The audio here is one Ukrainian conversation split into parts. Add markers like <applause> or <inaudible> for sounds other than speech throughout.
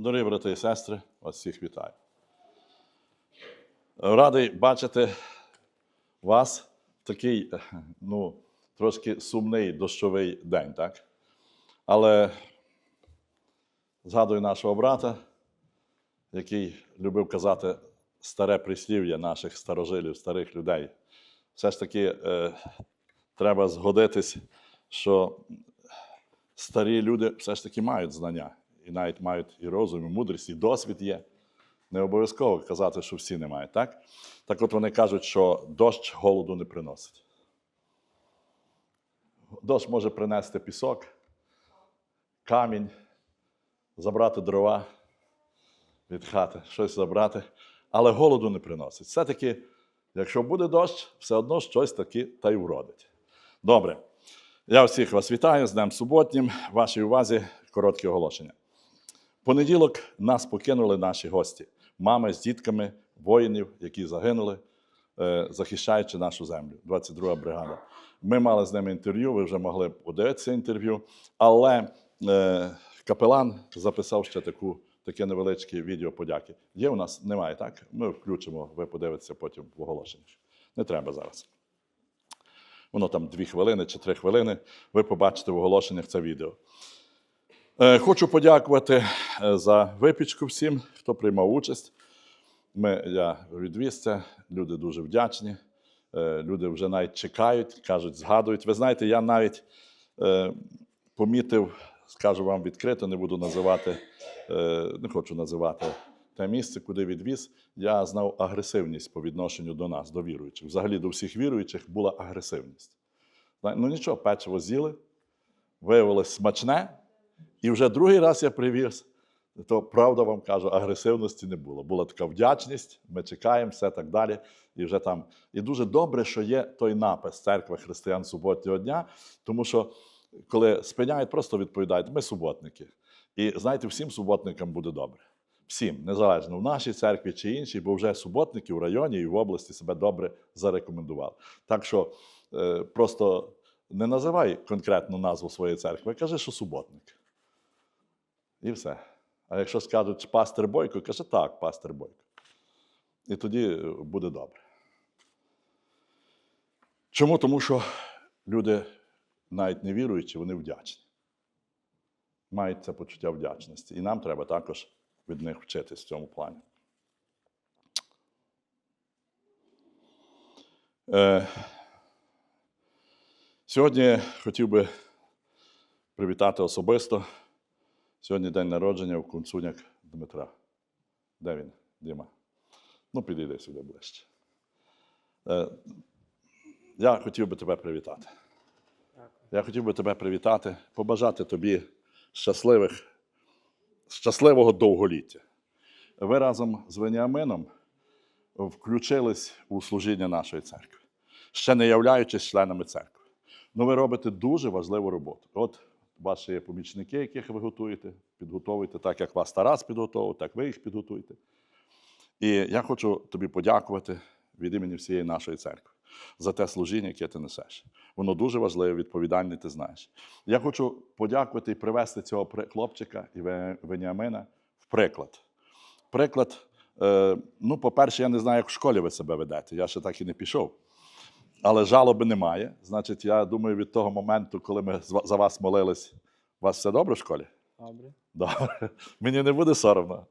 Дорогі брати і сестри, вас всіх вітаю. Радий бачити вас в такий, ну, трошки сумний дощовий день, так? Але згадую нашого брата, який любив казати старе прислів'я наших старожилів, старих людей. Все ж таки е, треба згодитись, що старі люди все ж таки мають знання, і навіть мають і розум, і мудрість, і досвід є. Не обов'язково казати, що всі не мають, так? Так от вони кажуть, що дощ голоду не приносить. Дощ може принести пісок, камінь, забрати дрова від хати, щось забрати, але голоду не приносить. Все-таки, якщо буде дощ, все одно щось таки та й вродить. Добре. Я всіх вас вітаю з Днем суботнім. Вашій увазі коротке оголошення. Понеділок нас покинули наші гості, мами з дітками воїнів, які загинули, е, захищаючи нашу землю. 22 бригада. Ми мали з ними інтерв'ю, ви вже могли подивитися інтерв'ю, але е, капелан записав ще таку, таке невеличке відео подяки. Є у нас? Немає, так? Ми включимо, ви подивитеся потім в оголошеннях. Не треба зараз. Воно там дві хвилини чи три хвилини. Ви побачите в оголошеннях це відео. Е, Хочу подякувати е, за випічку всім, хто приймав участь. Ми, я відвіз це, люди дуже вдячні. Е, Люди вже навіть чекають, кажуть, згадують. Ви знаєте, я навіть помітив, скажу вам відкрито, не буду називати, не хочу називати те місце, куди відвіз. Я знав агресивність по відношенню до нас, до віруючих. Взагалі до всіх віруючих була агресивність. Ну нічого, печиво з'їли, виявилось смачне, і вже другий раз я привіз, то правда вам кажу, агресивності не було. Була така вдячність, ми чекаємо, все так далі. І вже там. І дуже добре, що є той напис Церква Християн суботнього дня, тому що коли спиняють, просто відповідають: ми суботники. І знаєте, всім суботникам буде добре. Всім, незалежно в нашій церкві чи іншій, бо вже суботники в районі і в області себе добре зарекомендували. Так що е, просто не називай конкретну назву своєї церкви, кажи, що суботник. І все. А якщо скажуть пастир Бойко, каже так, пастир Бойко. І тоді е, буде добре. Чому? Тому що люди, навіть не віруючі, вони вдячні. Мають це почуття вдячності. І нам треба також від них вчитись в цьому плані. Е, сьогодні хотів би привітати особисто. Сьогодні день народження у Кунцуняк Дмитра. Де він, Діма? Ну, підійди сюди ближче. Е, я хотів би тебе привітати. Я хотів би тебе привітати, побажати тобі щасливих, щасливого довголіття. Ви разом з Веніамином включились у служіння нашої церкви, ще не являючись членами церкви. Ну, ви робите дуже важливу роботу. От ваші помічники, яких ви готуєте, підготовуєте так, як вас Тарас підготовив, так ви їх підготуєте. І я хочу тобі подякувати від імені всієї нашої церкви за те служіння, яке ти несеш. Воно дуже важливе, відповідальне, ти знаєш. Я хочу подякувати і привести цього хлопчика і Веніамина в приклад. Приклад, е, ну, по-перше, я не знаю, як в школі ви себе ведете. Я ще так і не пішов. Але жалоби немає. Значить, я думаю, від того моменту, коли ми за вас молились, у вас все добре в школі? Добре. Добре. Мені не буде соромно.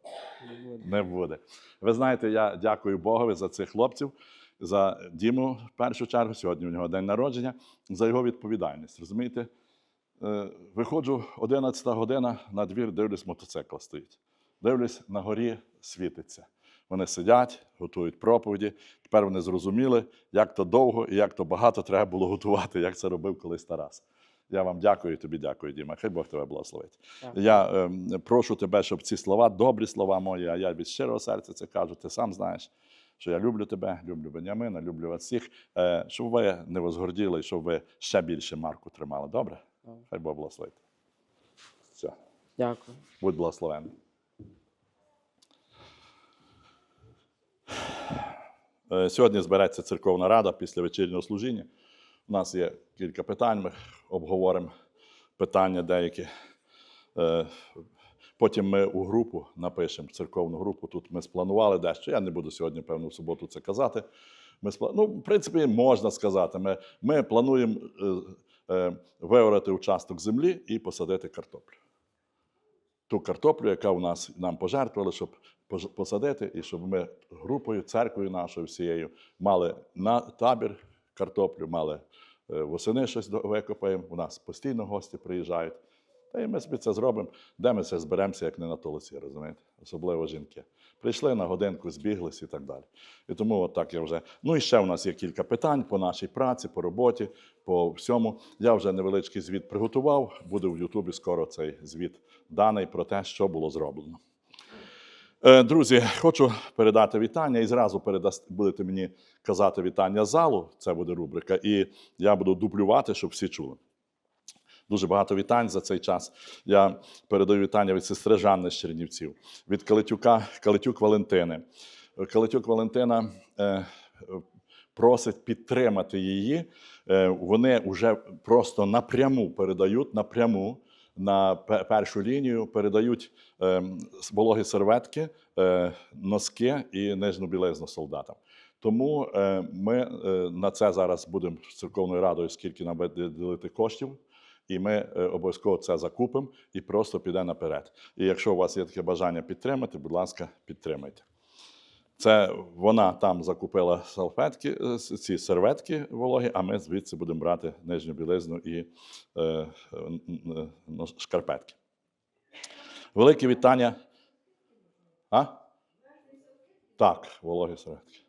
Не буде. Не буде. Ви знаєте, я дякую Богові за цих хлопців, за Діму в першу чергу. Сьогодні у нього день народження, за його відповідальність. Розумієте? Е, Виходжу 11 година на двір, дивлюсь, мотоцикл стоїть. Дивлюсь, на горі світиться. Вони сидять, готують проповіді. Тепер вони зрозуміли, як то довго і як то багато треба було готувати, як це робив колись Тарас. Я вам дякую, тобі дякую, Діма. Хай Бог тебе благословить. Дякую. Я ем, прошу тебе, щоб ці слова, добрі слова мої, а я від щирого серця це кажу. Ти сам знаєш, що я люблю тебе, люблю Бенямина, люблю вас всіх, е, щоб ви не возгорділи, щоб ви ще більше марку тримали. Добре? Добре. Хай Бог благословить. Все, Дякую. будь благословений. Сьогодні збереться церковна рада після вечірнього служіння. У нас є кілька питань, ми обговоримо питання деякі. Е, Потім ми у групу напишемо церковну групу. Тут ми спланували дещо. Я не буду сьогодні, певно, в суботу це казати. Ми спла... Ну, в принципі, можна сказати. Ми, ми плануємо е, е, виорати участок землі і посадити картоплю. Ту картоплю, яка у нас нам пожертвували, щоб посадити, і щоб ми групою, церквою нашою всією мали на табір картоплю, мали е, восени щось викопаємо. У нас постійно гості приїжджають. Та і ми собі це зробимо, де ми це зберемося, як не на толоці, розумієте? Особливо жінки. Прийшли на годинку, збіглись і так далі. І тому от так я вже. Ну і ще у нас є кілька питань по нашій праці, по роботі, по всьому. Я вже невеличкий звіт приготував. Буде в Ютубі скоро цей звіт даний про те, що було зроблено. Е, Друзі, хочу передати вітання і зразу передаст, будете мені казати вітання залу. Це буде рубрика, і я буду дублювати, щоб всі чули. Дуже багато вітань за цей час. Я передаю вітання від сестри Жанни з Чернівців, від Калитюка, Калитюк Валентини. Калитюк Валентина е, просить підтримати її. Е, вони вже просто напряму передають напряму на першу лінію, передають е, вологі серветки, е, носки і нижню білизну солдатам. Тому е, ми е, на це зараз будемо з церковною радою, скільки нам буде коштів. І ми обов'язково це закупимо і просто піде наперед. І якщо у вас є таке бажання підтримати, будь ласка, підтримайте. Це вона там закупила салфетки, е, ці серветки вологі, а ми звідси будемо брати нижню білизну і е, е, шкарпетки. Велике вітання. А? Так, вологі серветки.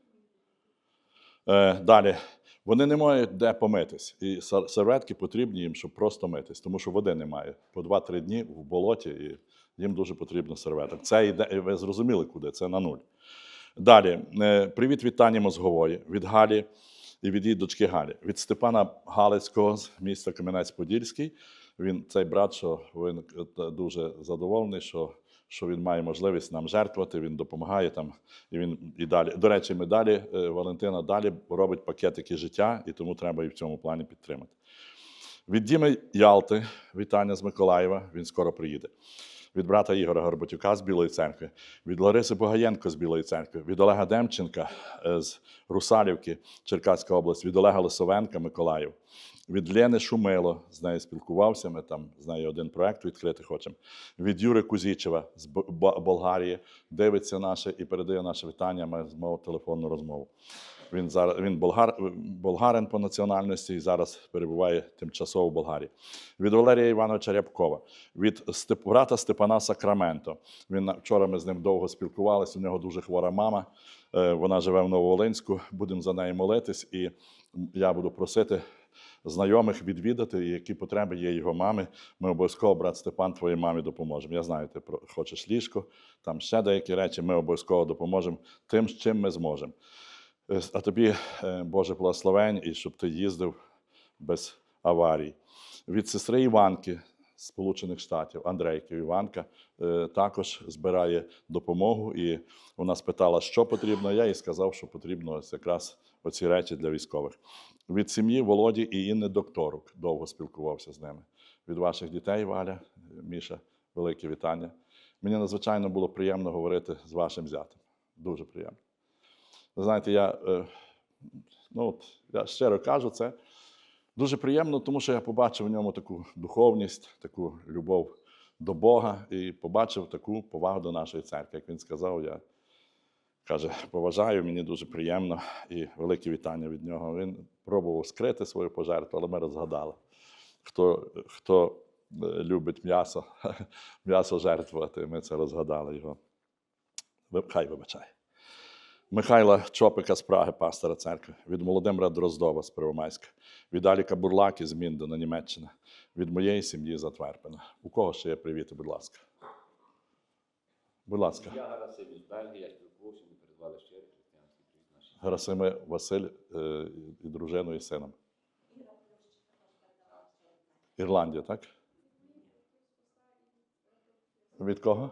Е, далі. Вони не мають де помитись. І серветки потрібні їм, щоб просто митись, тому що води немає. По 2-3 дні в болоті, і їм дуже потрібно серветок. Це йде, ви зрозуміли, куди? Це на нуль. Далі. Е, Привіт вітання мозгової від Галі і від її дочки Галі. Від Степана Галицького з міста Кам'янець-Подільський. Він цей брат, що він дуже задоволений, що, що він має можливість нам жертвувати, він допомагає там. І він і далі. До речі, ми далі, е, Валентина далі робить пакетики життя, і тому треба і в цьому плані підтримати. Від Діми Ялти, вітання з Миколаєва, він скоро приїде. Від брата Ігора Горбатюка з Білої церкви, від Лариси Богаєнко з Білої церкви, від Олега Демченка е, з Русалівки, Черкаська область, від Олега Лисовенка, Миколаїв, від Лени Шумило, з нею спілкувався. Ми там з нею один проект відкрити хочемо. Від Юри Кузічева з Болгарії дивиться наше і передає наше вітання. Ми змову телефонну розмову. Він зараз він болгар, болгарин по національності і зараз перебуває тимчасово в Болгарії. Від Валерія Івановича Рябкова, від Степ, брата Степана Сакраменто. Він вчора ми з ним довго спілкувалися. У нього дуже хвора мама. Е, Вона живе в Нововолинську. Будемо за неї молитись, і я буду просити знайомих відвідати, які потреби є його мами. Ми обов'язково, брат Степан, твоїй мамі допоможемо. Я знаю, ти хочеш ліжко, там ще деякі речі. Ми обов'язково допоможемо тим, з чим ми зможемо. Е, А тобі, е, Боже, благословень, і щоб ти їздив без аварій. Від сестри Іванки Сполучених Штатів, Андрейки Іванка, е, також збирає допомогу. І вона спитала, що потрібно. Я їй сказав, що потрібно ось якраз оці речі для військових. Від сім'ї Володі і Інни Докторук довго спілкувався з ними. Від ваших дітей, Валя, Міша, велике вітання. Мені надзвичайно було приємно говорити з вашим зятем. Дуже приємно. Знаєте, я, е, ну, от, я щиро кажу це. Дуже приємно, тому що я побачив в ньому таку духовність, таку любов до Бога і побачив таку повагу до нашої церкви. Як він сказав, я каже, поважаю, мені дуже приємно і велике вітання від нього. Він пробував скрити свою пожертву, але ми розгадали. Хто, хто е, любить м'ясо, <laughs> м'ясо жертвувати, ми це розгадали його. Хай вибачає. Михайла Чопика з Праги, пастора церкви, від Володимира Дроздова з Первомайська, від Аліка Бурлаки з Міндена, Німеччина, від моєї сім'ї з Атверпена. У кого ще є привіти, будь ласка. Будь ласка, Я Гарасим із Бельгії, я спілкувався, ми передавали щирий християнський привіт нашій. Герасиме Василь е, і дружиною і сином. Ірландія, так? Від кого?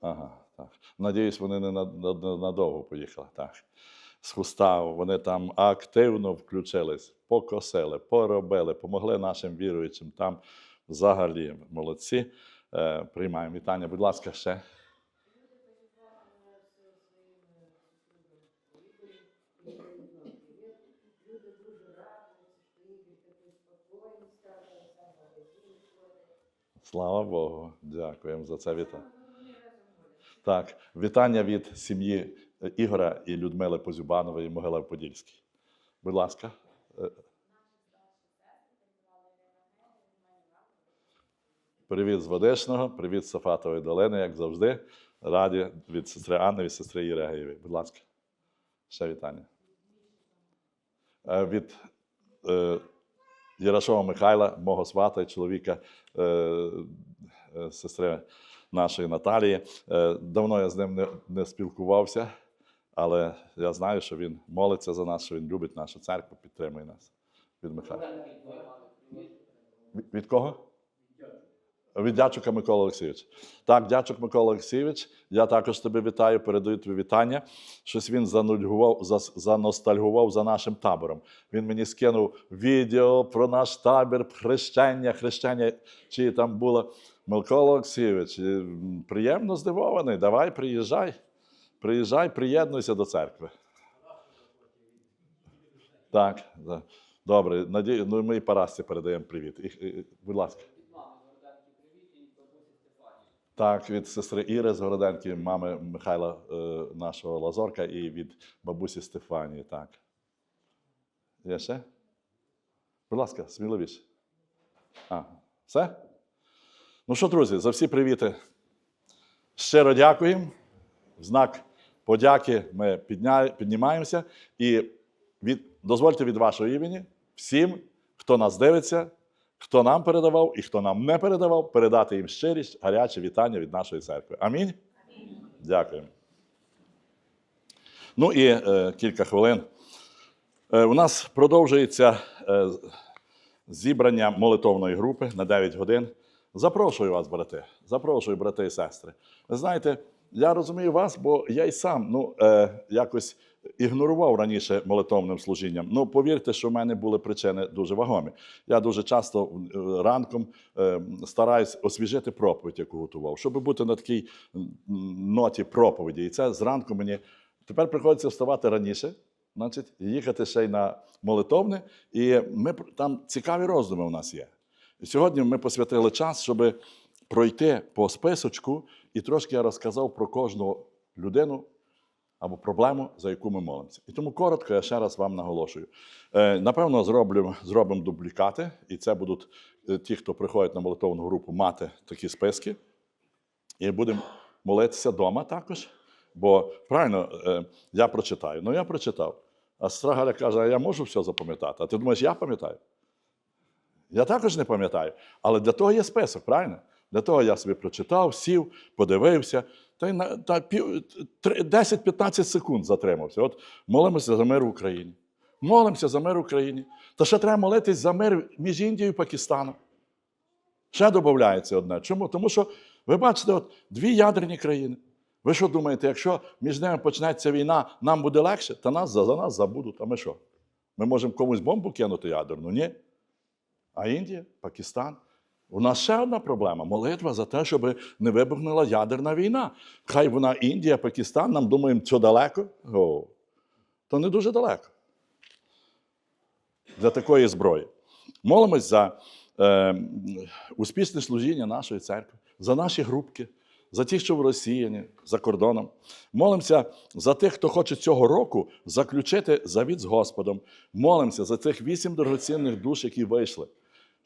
Ага, так. Надіюсь, вони не над- над- надовго поїхали. Так. З Хуставу. Вони там активно включились, покосили, поробили, помогли нашим віруючим там взагалі молодці. Е, Приймаємо вітання. Будь ласка, ще. Слава Богу, дякуємо за це вітання. Так, вітання від сім'ї е, Ігора і Людмили Позюбанової, Могилев Подільський. Будь ласка. Е, Привіт з Водишного, привіт з Сафатової долини, як завжди. Раді від сестри Анни, від сестри Єрегеєвої. Будь ласка, ще вітання. Е, Від е, Ярошова Михайла, мого свата і чоловіка е, е, сестри нашої Наталії. Е, давно я з ним не, не спілкувався, але я знаю, що він молиться за нас, що він любить нашу церкву, підтримує нас. Від Михайла. Від, кого? Від дячука Микола Олексійович. Так, дячук Микола Олексійович, я також тебе вітаю, передаю тобі вітання. Щось він занудьгував, зас- заностальгував за нашим табором. Він мені скинув відео про наш табір, хрещення, хрещення, чи там було. Микола Олексійович, е, приємно здивований. Давай, приїжджай. Приїжджай, приєднуйся до церкви. Так, да. добре. Надію, ну ми і Парасці передаємо привіт. І- і- будь ласка. Так, від сестри Іри з Городенки, мами Михайла е, нашого Лазорка, і від бабусі Стефанії. Так. Є ще? Будь ласка, сміливіше. А, все? Ну що, друзі, за всі привіти. Щиро дякуємо. Знак подяки ми підня... піднімаємося. І від... дозвольте від вашого імені всім, хто нас дивиться, хто нам передавав і хто нам не передавав, передати їм щирість, гаряче вітання від нашої церкви. Амінь. Дякуємо. Ну і е, кілька хвилин. Е, у нас продовжується е, зібрання молитовної групи на 9 годин. Запрошую вас, брати. Запрошую, брати і сестри. Ви знаєте, я розумію вас, бо я й сам ну, е, якось ігнорував раніше молитовним служінням. Ну, повірте, що в мене були причини дуже вагомі. Я дуже часто е, ранком е, стараюсь освіжити проповідь, яку готував, щоб бути на такій ноті проповіді. І це зранку мені тепер приходиться вставати раніше, значить, їхати ще й на молитовне. І ми там цікаві роздуми у нас є. Сьогодні ми посвятили час, щоб пройти по списочку, і трошки я розказав про кожну людину або проблему, за яку ми молимося. І тому коротко я ще раз вам наголошую. Е, напевно, зроблю, зробимо дублікати, і це будуть е, ті, хто приходять на молитовну групу, мати такі списки. І будемо молитися вдома також. Бо правильно, е, я прочитаю. Ну, я прочитав. А сестра Галя каже: а я можу все запам'ятати. А ти думаєш, я пам'ятаю? Я також не пам'ятаю. Але для того є список, правильно? Для того я собі прочитав, сів, подивився. Та й на та пів- 10-15 секунд затримався. От молимося за мир в Україні. Молимося за мир в Україні. Та ще треба молитись за мир між Індією і Пакистаном. Ще додається одне. Чому? Тому що, ви бачите, от дві ядерні країни. Ви що думаєте, якщо між ними почнеться війна, нам буде легше, та нас за, за нас забудуть. А ми що? Ми можемо комусь бомбу кинути ядерну? Ні. А Індія, Пакистан. У нас ще одна проблема молитва за те, щоб не вибухнула ядерна війна. Хай вона Індія, Пакистан, нам думаємо, що далеко. О, то не дуже далеко. Для такої зброї. Молимось за е, успішне служіння нашої церкви, за наші групки, за тих, що в Росії, за кордоном. Молимося за тих, хто хоче цього року заключити завіт з Господом. Молимося за цих вісім дорогоцінних душ, які вийшли,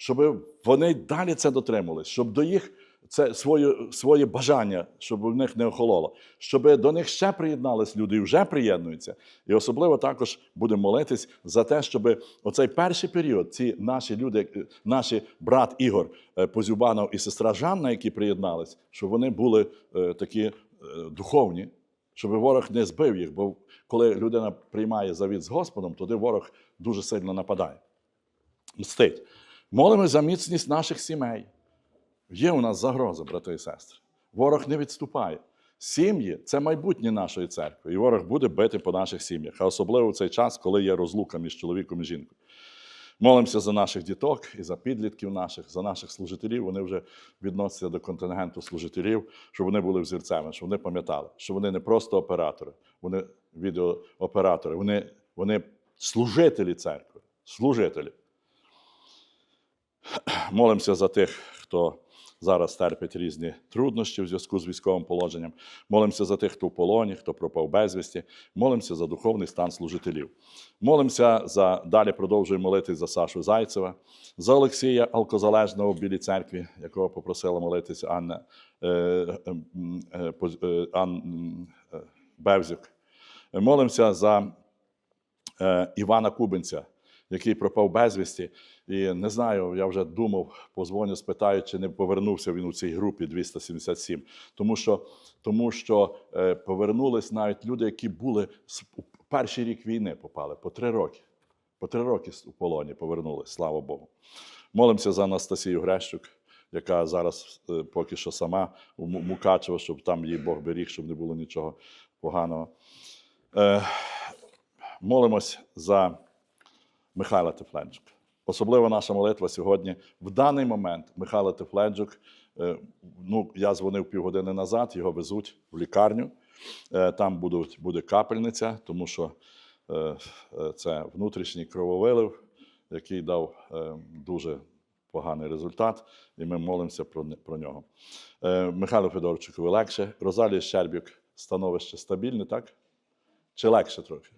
щоб вони далі це дотримувались, щоб до їх це своє, своє бажання, щоб в них не охололо, щоб до них ще приєднались люди і вже приєднуються. І особливо також будемо молитись за те, щоб оцей перший період, ці наші люди, наші брат Ігор е, Позюбанов і сестра Жанна, які приєднались, щоб вони були е, такі е, духовні, щоб ворог не збив їх. Бо коли людина приймає завіт з Господом, тоді ворог дуже сильно нападає. Мстить. Молимось за міцність наших сімей. Є у нас загроза, брати і сестри. Ворог не відступає. Сім'ї це майбутнє нашої церкви, і ворог буде бити по наших сім'ях, а особливо в цей час, коли є розлука між чоловіком і жінкою. Молимося за наших діток і за підлітків наших, за наших служителів. Вони вже відносяться до контингенту служителів, щоб вони були взірцями, щоб вони пам'ятали, що вони не просто оператори, вони відеооператори, вони, вони служителі церкви, служителі. <clears throat> Молимося за тих, хто зараз терпить різні труднощі в зв'язку з військовим положенням. Молимося за тих, хто в полоні, хто пропав безвісті. Молимося за духовний стан служителів. Молимося за далі продовжуємо молитись за Сашу Зайцева, за Олексія Алкозалежного в Білій церкві, якого попросила молитися Анна е, е, е, е, Бевзюк. Молимося за Івана Кубинця, який пропав безвісті. І не знаю, я вже думав, позвоню, спитаю, чи не повернувся він у цій групі 277. Тому що, тому що е, повернулись навіть люди, які були у перший рік війни, попали по три роки. По три роки у полоні повернулись, слава Богу. Молимося за Анастасію Грещук, яка зараз е, поки що сама у Му- Мукачево, щоб там їй Бог беріг, щоб не було нічого поганого. Е, молимось за Михайла Тефленчук. Особливо наша молитва сьогодні. В даний момент Михайло Тефленчук, е, ну, я дзвонив півгодини назад, його везуть в лікарню. Е, Там будуть, буде капельниця, тому що е, це внутрішній крововилив, який дав дуже поганий результат, і ми молимося про, про нього. Михайло Федорчукові легше. Розалія Щербюк становище стабільне, так? Чи легше трохи?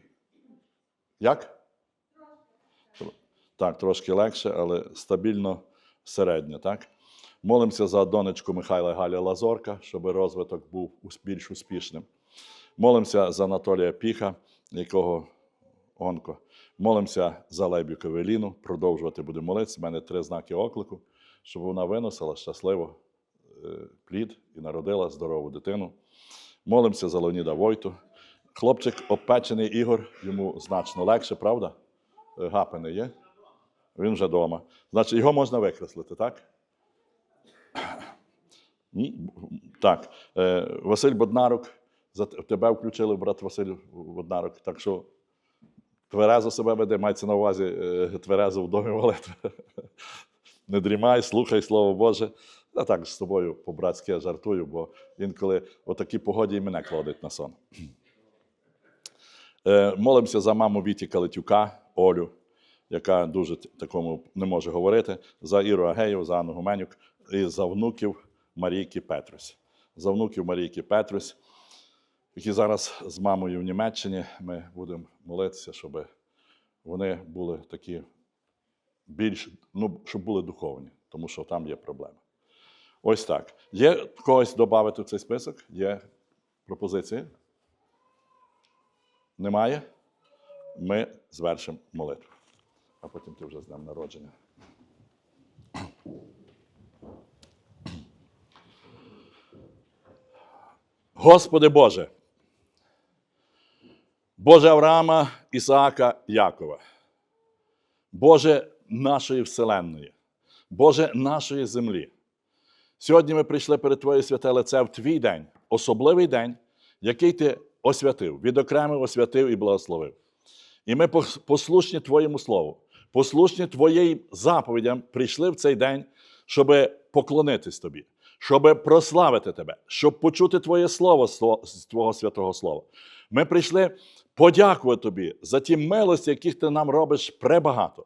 Як? Так, трошки легше, але стабільно середньо, так? Молимося за донечку Михайла Галя Лазорка, щоб розвиток був більш успішним. Молимося за Анатолія Піха, якого онко. Молимося за Лебю Кавеліну, продовжувати будемо молитися. У мене три знаки оклику, щоб вона виносила щасливо е, плід і народила здорову дитину. Молимося за Леоніда Войту. Хлопчик обпечений Ігор, йому значно легше, правда? Е, Гапини є? Він вже вдома. Значить, його можна викреслити, так? <coughs> Ні? Так. Е, Василь Боднарук, тебе включили, брат Василь Боднарук. Так що тверезо себе веде, мається на увазі е, тверезо в домі молитви. <laughs> Не дрімай, слухай Слово Боже. Я так з тобою по-братськи я жартую, бо інколи в такій погоді і мене кладуть на сон. <clears throat> Е, Молимося за маму Віті Калитюка, Олю, яка дуже такому не може говорити, за Іру Агеєв, за Анну Гуменюк і за внуків Марійки Петрусь. За внуків Марійки Петрусь, які зараз з мамою в Німеччині. Ми будемо молитися, щоб вони були такі більш, ну, щоб були духовні, тому що там є проблеми. Ось так. Є когось додати в цей список? Є пропозиції? Немає? Ми звершимо молитву. А потім ти вже з днем народження. Господи Боже, Боже Авраама, Ісаака, Якова, Боже нашої Вселенної, Боже нашої землі. Сьогодні ми прийшли перед Твоє святе лице в Твій день, особливий день, який Ти освятив, відокремив, освятив і благословив. І ми послушні Твоєму Слову, послушні Твоїм заповідям прийшли в цей день, щоб поклонитись Тобі, щоб прославити Тебе, щоб почути Твоє Слово Твого святого Слова. Ми прийшли подякувати Тобі за ті милості, яких Ти нам робиш пребагато.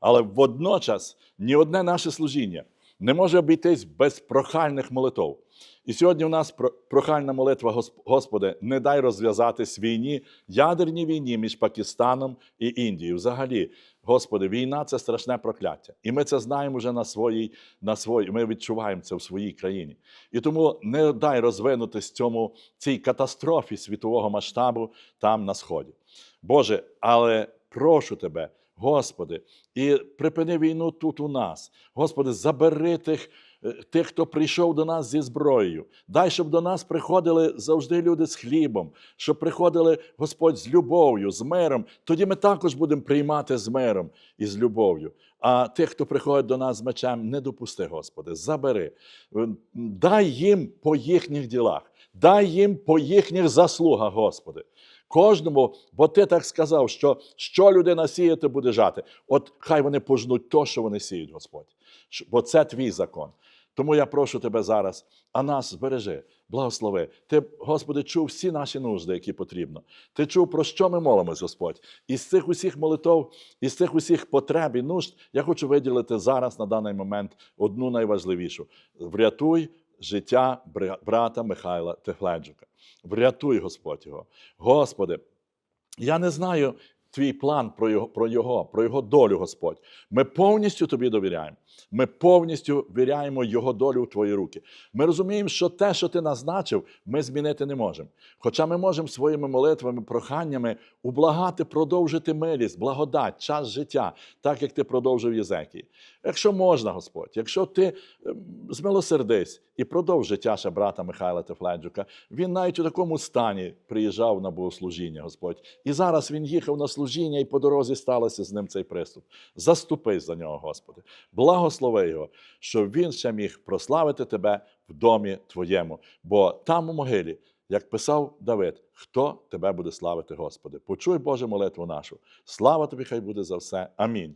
Але водночас ні одне наше служіння не може обійтись без прохальних молитв. І сьогодні у нас про- прохальна молитва, Господи, не дай розв'язатись війні, ядерній війні між Пакистаном і Індією. Взагалі, Господи, війна це страшне прокляття. І ми це знаємо вже на своїй, на своїй, ми відчуваємо це в своїй країні. І тому не дай розвинутись цьому цій катастрофі світового масштабу там на сході. Боже, але прошу тебе, Господи, і припини війну тут у нас. Господи, забери тих, е, тих, хто прийшов до нас зі зброєю. Дай, щоб до нас приходили завжди люди з хлібом, щоб приходили, Господь, з любов'ю, з миром. Тоді ми також будемо приймати з миром і з любов'ю. А тих, хто приходить до нас з мечем, не допусти, Господи, забери. Е, Дай їм по їхніх ділах, дай їм по їхніх заслугах, Господи. Кожному, бо ти так сказав, що що людина сіє, ти буде жати. От хай вони пожнуть то, що вони сіють, Господь. Бо це твій закон. Тому я прошу тебе зараз, а нас збережи, благослови. Ти, Господи, чув всі наші нужди, які потрібно. Ти чув, про що ми молимось, Господь. Із цих усіх молитов, із цих усіх потреб і нужд, я хочу виділити зараз на даний момент одну найважливішу: врятуй життя брата Михайла Техледжука. Врятуй, Господь його. Господи, я не знаю твій план про його, про його, про його долю, Господь. Ми повністю тобі довіряємо. Ми повністю віряємо його долю в твої руки. Ми розуміємо, що те, що ти назначив, ми змінити не можемо. Хоча ми можемо своїми молитвами, проханнями ублагати, продовжити милість, благодать, час життя, так як ти продовжив Єзекії. Якщо можна, Господь, якщо ти ем, змилосердись і продовж життя ще брата Михайла Тефледжука, він навіть у такому стані приїжджав на богослужіння, Господь. І зараз він їхав на служіння, і по дорозі сталося з ним цей приступ. Заступись за нього, Господи. Благослови його, щоб він ще міг прославити тебе в домі твоєму. Бо там у могилі, як писав Давид, хто тебе буде славити, Господи? Почуй Боже молитву нашу. Слава тобі, хай буде за все. Амінь.